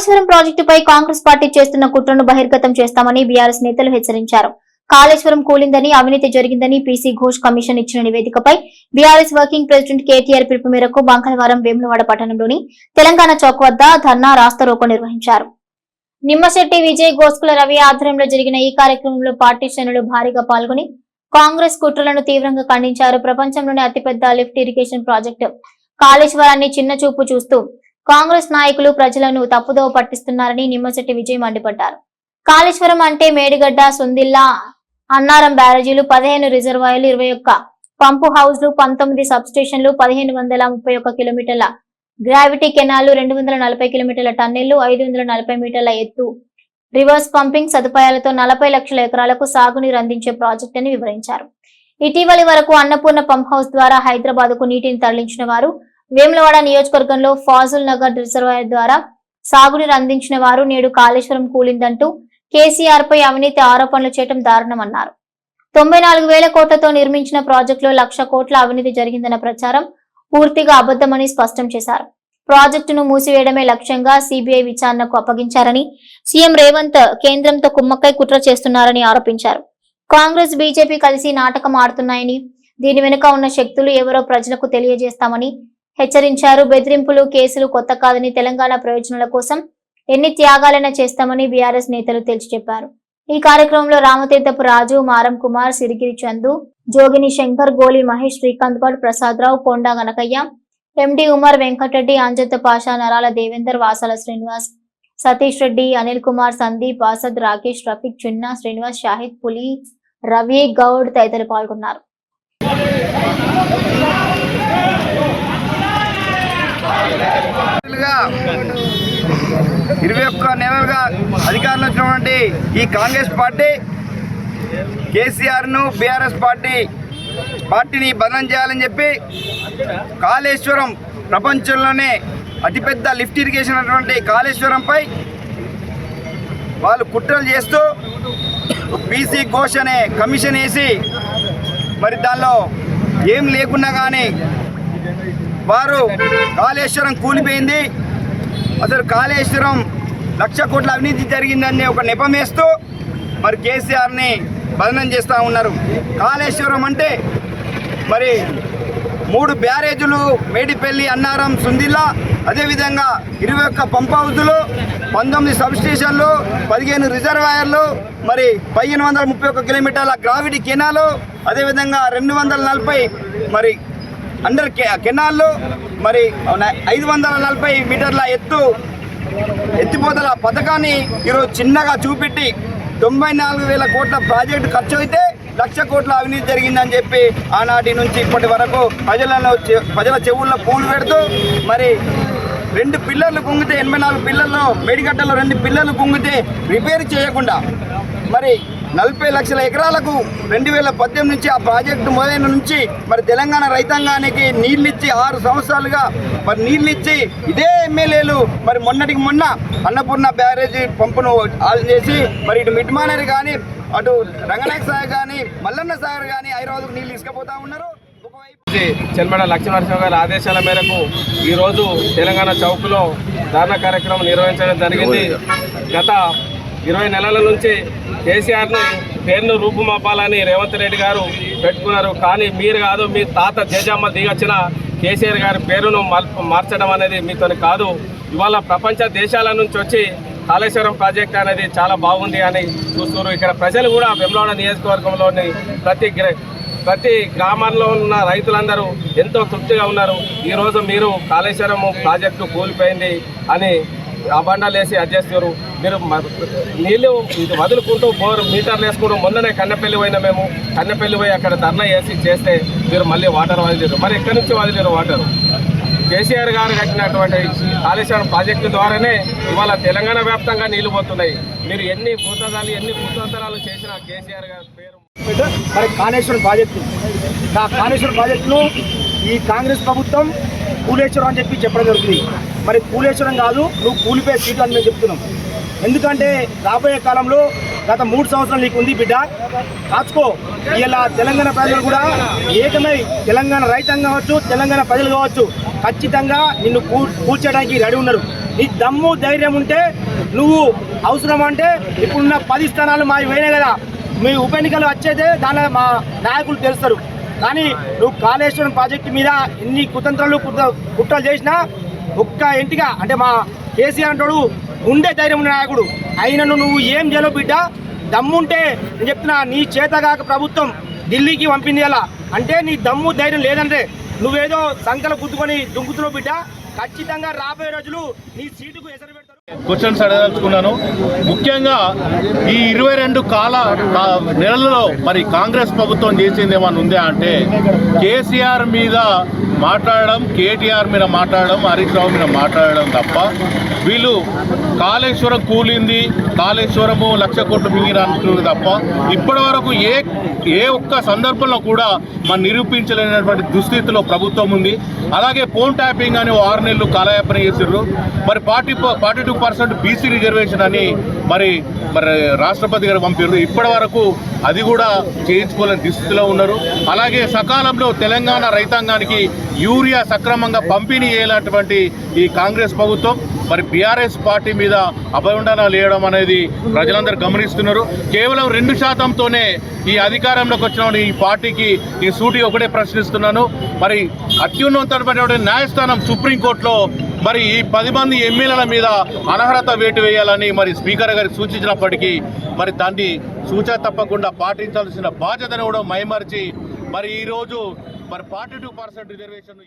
కాళేశ్వరం ప్రాజెక్టుపై కాంగ్రెస్ పార్టీ చేస్తున్న కుట్రను బహిర్గతం చేస్తామని బీఆర్ఎస్ నేతలు హెచ్చరించారు. కాళేశ్వరం కూలిందని అవినీతి జరిగిందని పీసీ ఘోష్ కమిషన్ ఇచ్చిన నివేదికపై బీఆర్ఎస్ వర్కింగ్ ప్రెసిడెంట్ కేటీఆర్ పిలుపు మేరకు మంగళవారం వేములవాడ పట్టణంలోని తెలంగాణ చౌక్ వద్ద ధర్నా రాస్తారోకో నిర్వహించారు. నిమ్మశెట్టి విజయ్ గోస్కుల రవి ఆధ్వర్యంలో జరిగిన ఈ కార్యక్రమంలో పార్టీ శ్రేణులు భారీగా పాల్గొని కాంగ్రెస్ కుట్రలను తీవ్రంగా ఖండించారు. ప్రపంచంలోనే అతిపెద్ద లిఫ్ట్ ఇరిగేషన్ ప్రాజెక్టు. కాళేశ్వరాన్ని చిన్న చూపు చూస్తూ కాంగ్రెస్ నాయకులు ప్రజలను తప్పుదో పట్టిస్తున్నారని నిమ్మశెట్టి విజయ్ మండిపడ్డారు. కాళేశ్వరం అంటే మేడిగడ్డ సుందిల్లా అన్నారం బ్యారేజీలు పదిహేను రిజర్వాయర్లు ఇరవై ఒక్క పంపు హౌస్లు పంతొమ్మిది సబ్స్టేషన్లు పదిహేను వందల ముప్పై ఒక్క కిలోమీటర్ల గ్రావిటీ కెనాలు రెండు వందల నలభై కిలోమీటర్ల టన్నెళ్ళు ఐదు వందల నలభై మీటర్ల ఎత్తు రివర్స్ పంపింగ్ సదుపాయాలతో నలభై లక్షల ఎకరాలకు సాగునీరు అందించే ప్రాజెక్ట్ అని వివరించారు. ఇటీవలి వరకు అన్నపూర్ణ పంప్ హౌస్ ద్వారా హైదరాబాద్కు నీటిని తరలించిన వారు వేములవాడ నియోజకవర్గంలో ఫాజుల్ నగర్ రిజర్వాయర్ ద్వారా సాగునీరు అందించిన వారు నేడు కాళేశ్వరం కూలిందంటూ కేసీఆర్ పై అవినీతి ఆరోపణలు చేయడం దారుణమన్నారు. తొంభై నాలుగు వేల కోట్లతో నిర్మించిన ప్రాజెక్టులో లక్ష కోట్ల అవినీతి జరిగిందన్న ప్రచారం పూర్తిగా అబద్దమని స్పష్టం చేశారు. ప్రాజెక్టును మూసివేయడమే లక్ష్యంగా సిబిఐ విచారణకు అప్పగించారని సీఎం రేవంత్ కేంద్రంతో కుమ్మక్కై కుట్ర చేస్తున్నారని ఆరోపించారు. కాంగ్రెస్ బీజేపీ కలిసి నాటకం ఆడుతున్నాయని దీని వెనుక ఉన్న శక్తులు ఎవరో ప్రజలకు తెలియజేస్తామని హెచ్చరించారు. బెదిరింపులు కేసులు కొత్త కాదని తెలంగాణ ప్రయోజనాల కోసం ఎన్ని త్యాగాలైనా చేస్తామని బీఆర్ఎస్ నేతలు తేల్చి చెప్పారు. ఈ కార్యక్రమంలో రామతీర్థపు రాజు మారం కుమార్ సిరిగిరి చందు జోగిని శంకర్ గోలి మహేష్ శ్రీకాంత్ గౌడ్ ప్రసాద్ రావు కొండా గనకయ్య ఎండి ఉమర్ వెంకటరెడ్డి అంజత్ పాషా నరాల దేవేందర్ వాసాల శ్రీనివాస్ సతీష్ రెడ్డి అనిల్ కుమార్ సందీప్ ఆసద్ రాకేష్ రఫీక్ చిన్న శ్రీనివాస్ షాహిద్ పులి రవి గౌడ్ తదితరులు పాల్గొన్నారు. ఇరవై ఒక్క నెలలుగా అధికారంలో వచ్చినటువంటి ఈ కాంగ్రెస్ పార్టీ కేసీఆర్ను బీఆర్ఎస్ పార్టీ పార్టీని బదనం చేయాలని చెప్పి కాళేశ్వరం ప్రపంచంలోనే అతిపెద్ద లిఫ్ట్ ఇరిగేషన్ అటువంటి కాళేశ్వరంపై వాళ్ళు కుట్రలు చేస్తూ బీసీ ఘోష్ అనే కమిషన్ వేసి మరి దానిలో ఏం లేకున్నా కానీ వారు కాళేశ్వరం కూలిపోయింది. అసలు కాళేశ్వరం లక్ష కోట్ల అవినీతి జరిగిందని ఒక నెపం వేస్తూ మరి కేసీఆర్ని బదనం చేస్తూ ఉన్నారు. కాళేశ్వరం అంటే మరి మూడు బ్యారేజీలు మేడిపల్లి అన్నారం సుందిల్లా అదేవిధంగా ఇరవై ఒక్క పంప్ హౌజులు పంతొమ్మిది సబ్ స్టేషన్లు పదిహేను రిజర్వాయర్లు మరి పదిహేను వందల ముప్పై ఒక్క కిలోమీటర్ల గ్రావిటీ కెనాలు అదేవిధంగా రెండు వందల నలభై మరి అండర్ కె- కెనాల్లో మరి ఐదు వందల నలభై మీటర్ల ఎత్తు ఎత్తిపోతల పథకాన్ని ఈరోజు చిన్నగా చూపెట్టి తొంభై నాలుగు వేల కోట్ల ప్రాజెక్టు ఖర్చు అయితే లక్ష కోట్ల అవినీతి జరిగిందని చెప్పి ఆనాటి నుంచి ఇప్పటి వరకు ప్రజలను చె- ప్రజల చెవుల్లో పూలు పెడుతూ మరి రెండు పిల్లర్లు కుంగితే ఎనభై నాలుగు పిల్లల్లో మేడిగడ్డలో రెండు పిల్లర్లు కుంగితే రిపేర్ చేయకుండా మరి నలభై లక్షల ఎకరాలకు రెండు వేల పద్దెనిమిది నుంచి ఆ ప్రాజెక్టు మొదలైన నుంచి మరి తెలంగాణ రైతాంగానికి నీళ్ళిచ్చి ఆరు సంవత్సరాలుగా మరి నీళ్ళిచ్చి ఇదే ఎమ్మెల్యేలు మరి మొన్నటికి మొన్న అన్నపూర్ణ బ్యారేజీ పంపును ఆన్ చేసి మరి ఇటు మిడ్మానర్ కానీ అటు రంగనాయక సాగర్ కానీ మల్లన్న సాగర్ కానీ హైదరాబాద్కు నీళ్ళు తీసుకుపోతా ఉన్నారు. ఒకవైపు చెల్మడ లక్ష్మీనరసింహ గారి ఆదేశాల మేరకు ఈరోజు తెలంగాణ చౌక్లో ధర్నా కార్యక్రమం నిర్వహించడం జరిగింది. గత ఇరవై నెలల నుంచి కేసీఆర్ని పేరును రూపుమాపాలని రేవంత్ రెడ్డి గారు పెట్టుకున్నారు. కానీ మీరు కాదు మీ తాత జేజమ్మ దిగొచ్చిన కేసీఆర్ గారి పేరును మల్- మార్చడం అనేది మీతో కాదు. ఇవాళ ప్రపంచ దేశాల నుంచి వచ్చి కాళేశ్వరం ప్రాజెక్ట్ అనేది చాలా బాగుంది అని చూస్తున్నారు. ఇక్కడ ప్రజలు కూడా వెమ్లవాడ నియోజకవర్గంలోని ప్రతి గ్ర- ప్రతి గ్రామాల్లో ఉన్న రైతులందరూ ఎంతో తృప్తిగా ఉన్నారు. ఈరోజు మీరు కాళేశ్వరం ప్రాజెక్టు కూలిపోయింది అని అబండాలు వేసి అడ్జేస్తారు. మీరు నీళ్ళు ఇది వదులుకుంటూ బోర్ మీటర్లు వేసుకుంటూ మొన్ననే కన్నెపల్లి పోయినా మేము. కన్నెపల్లి పోయి అక్కడ ధర్నా వేసి చేస్తే మీరు మళ్ళీ వాటర్ వదిలేరు. మరి ఎక్కడి నుంచి వదిలేరు వాటర్? కేసీఆర్ గారు కట్టినటువంటి కాళేశ్వరం ప్రాజెక్టు ద్వారానే ఇవాళ తెలంగాణ వ్యాప్తంగా నీళ్ళు పోతున్నాయి. మీరు ఎన్ని భూతదాలు ఎన్ని భూతంతరాలు చేసినా కేసీఆర్ గారి పేరు మరి కాళేశ్వరం ప్రాజెక్టు. కాళేశ్వరం ప్రాజెక్టును ఈ కాంగ్రెస్ ప్రభుత్వం కూలేశ్వరం అని చెప్పి చెప్పడం జరుగుతుంది. మరి కూలేశ్వరం కాదు నువ్వు కూలిపోయే సీటు అని మేము చెప్తున్నాం. ఎందుకంటే రాబోయే కాలంలో గత మూడు సంవత్సరాలు నీకు ఉంది బిడ్డ. కాచుకో ఇలా తెలంగాణ ప్రజలు కూడా ఏకమై తెలంగాణ రైతాంగం కావచ్చు తెలంగాణ ప్రజలు కావచ్చు ఖచ్చితంగా నిన్ను కూర్చోడానికి రెడీ ఉన్నారు. నీ దమ్ము ధైర్యం ఉంటే నువ్వు అవసరం అంటే ఇప్పుడున్న పది స్థానాలు మావి పోయినాయి కదా. మీ ఉప ఎన్నికలు వచ్చేదే దాని మా నాయకులు తెలుస్తారు. కానీ నువ్వు కాళేశ్వరం ప్రాజెక్టు మీద ఎన్ని కుతంత్రాలు కుట్రలు చేసినా ఒక్క ఇంటిగా అంటే మా కేసీఆర్ అంటాడు ఉండే ధైర్యం నాయకుడు. అయినను నువ్వు ఏం చేయలేవు బిడ్డ దమ్ముంటే నేను చెప్తున్నా నీ చేతగాక ప్రభుత్వం ఢిల్లీకి పంపింది అలా అంటే నీ దమ్ము ధైర్యం లేదంటే నువ్వేదో సంకల గుద్దుకొని దుంకుతున్నావు బిడ్డ. ఖచ్చితంగా రాబోయే రోజులు నీ సీటుకు ఎసరు పెడతారు. క్వశ్చన్స్ అడగదలుచుకున్నాను. ముఖ్యంగా ఈ ఇరవై రెండు కాల కా- నెలలలో మరి కాంగ్రెస్ ప్రభుత్వం చేసింది ఏమన్నా ఉందా అంటే కేసీఆర్ మీద మాట్లాడడం కేటీఆర్ మీద మాట్లాడడం హరీష్ రావు మీద మాట్లాడడం తప్ప వీళ్ళు కాళేశ్వరం కూలింది కాళేశ్వరము లక్ష కోట్లు మింగిన అంటున్నారు తప్ప ఇప్పటి వరకు ఏ ఏ ఒక్క సందర్భంలో కూడా మనం నిరూపించలేనటువంటి దుస్థితిలో ప్రభుత్వం ఉంది. అలాగే ఫోన్ ట్యాపింగ్ అని ఆరు నెలలు కాలయాపన చేసారు మరి forty forty two percent BC reservation అని మరి మరి రాష్ట్రపతి గారు పంపారు ఇప్పటి వరకు అది కూడా చేయించుకోలేని దుస్థితిలో ఉన్నారు. అలాగే సకాలంలో తెలంగాణ రైతాంగానికి యూరియా సక్రమంగా పంపిణీ చేయలేటువంటి ఈ కాంగ్రెస్ ప్రభుత్వం మరి బీఆర్ఎస్ పార్టీ మీద అభయండనాలు వేయడం అనేది ప్రజలందరూ గమనిస్తున్నారు. కేవలం రెండు శాతంతోనే ఈ అధికారంలోకి వచ్చిన ఈ పార్టీకి ఈ సూటి ఒకటే ప్రశ్నిస్తున్నాను. మరి అత్యున్నతమైనటువంటి న్యాయస్థానం సుప్రీంకోర్టులో మరి ఈ పది మంది ఎమ్మెల్యేల మీద అనర్హత వేటు వేయాలని మరి స్పీకర్ గారు సూచించినప్పటికీ మరి దాన్ని సూచన తప్పకుండా పాటించాల్సిన బాధ్యతను కూడా మైమరిచి మరి ఈరోజు మరి ఫార్టీ టూ పర్సెంట్ రిజర్వేషన్